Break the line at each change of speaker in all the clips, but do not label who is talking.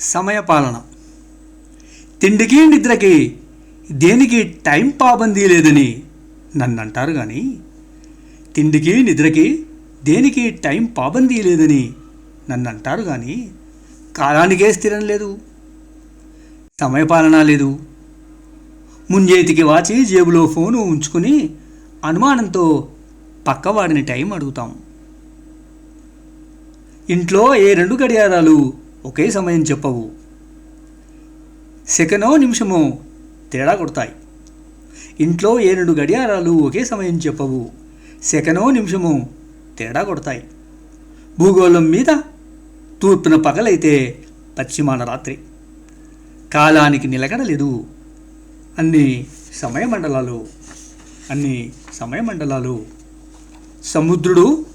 సమయపాలన. తిండికి నిద్రకి దేనికి టైం పాబందీ లేదని నన్ను అంటారు కానీ తిండికి నిద్రకి దేనికి టైం పాబందీ లేదని నన్ను అంటారు కానీ కాలానికే స్థిరం లేదు. సమయపాలన లేదు. ముంజేతికి వాచి జేబులో ఫోను ఉంచుకుని అనుమానంతో పక్కవాడిని టైం అడుగుతాం. ఇంట్లో ఏ రెండు గడియారాలు ఒకే సమయం చెప్పవు. సెకనో నిమిషమో తేడా కొడతాయి. ఇంట్లో ఏ రెండు గడియారాలు ఒకే సమయం చెప్పవు. సెకనో నిమిషమో తేడా కొడతాయి. భూగోళం మీద తూర్పున పగలైతే పశ్చిమాన రాత్రి. కాలానికి నిలకడలేదు అన్ని సమయమండలాలు అన్ని సమయమండలాలు. సముద్రుడు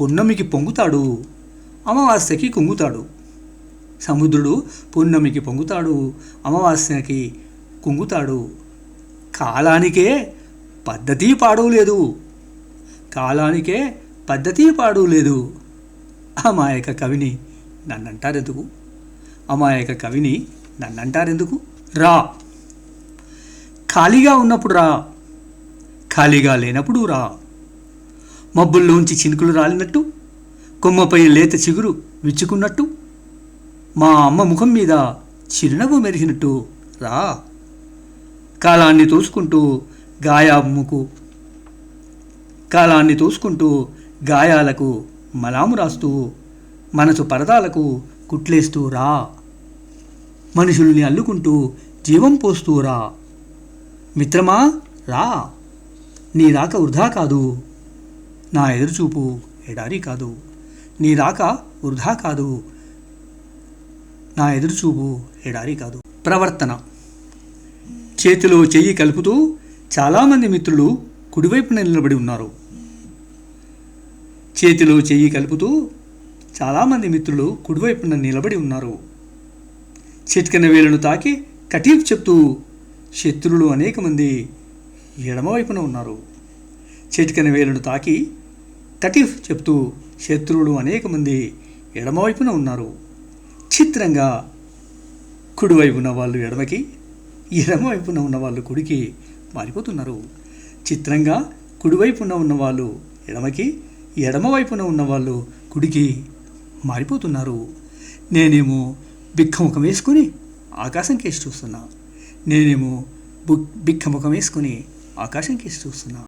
పున్నమికి పొంగుతాడు. అమావాస్యకి కుంగుతాడు. సముద్రుడు పూర్ణమికి పొంగుతాడు అమావాస్యకి కుంగుతాడు. కాలానికే పద్ధతి పాడు లేదు. కాలానికే పద్ధతి పాడు లేదు. అమాయక కవిని నన్నంటారెందుకు? అమాయక కవిని నన్నంటారెందుకు? రా. ఖాళీగా ఉన్నప్పుడు రా. ఖాళీగా లేనప్పుడు రా. మబ్బుల్లోంచి చినుకులు రాలినట్టు కొమ్మపై లేత చిగురు విచ్చుకున్నట్టు మా అమ్మ ముఖం మీద చిరునవ్వు మెరిసినట్టు రా. కాలాన్ని తోసుకుంటూ గాయాముకు కాలాన్ని తోసుకుంటూ గాయాలకు మలాము రాస్తూ మనసు పరదాలకు కుట్లేస్తూ రా. మనుషుల్ని అల్లుకుంటూ జీవం పోస్తూ రా. మిత్రమా రా. నీ రాక వృధా కాదు. నా ఎదురుచూపు ఎడారి కాదు. నీ రాక వృధా కాదు. నా ఎదురుచూపు ఎడారి కాదు. ప్రవర్తన. చేతిలో చెయ్యి కలుపుతూ చాలామంది మిత్రులు కుడివైపున నిలబడి ఉన్నారు. చేతిలో చెయ్యి కలుపుతూ చాలామంది మిత్రులు కుడివైపున నిలబడి ఉన్నారు. చిట్కన వేలను తాకి కటీఫ్ చెప్తూ శత్రువులు అనేక మంది ఎడమవైపున ఉన్నారు. చిటికన వేలను తాకి కటీఫ్ చెప్తూ శత్రువులు అనేక మంది ఎడమవైపున ఉన్నారు. చిత్రంగా కుడివైపున వాళ్ళు ఎడమకి ఎడమవైపున ఉన్న వాళ్ళు కుడికి మారిపోతున్నారు. చిత్రంగా కుడివైపున ఉన్న వాళ్ళు ఎడమకి ఎడమవైపున ఉన్న వాళ్ళు కుడికి మారిపోతున్నారు. నేనేమో బిక్కముఖం వేసుకుని ఆకాశం కేసి చూస్తున్నా. నేనేమో బిక్కముఖం వేసుకుని ఆకాశం కేసి చూస్తున్నా.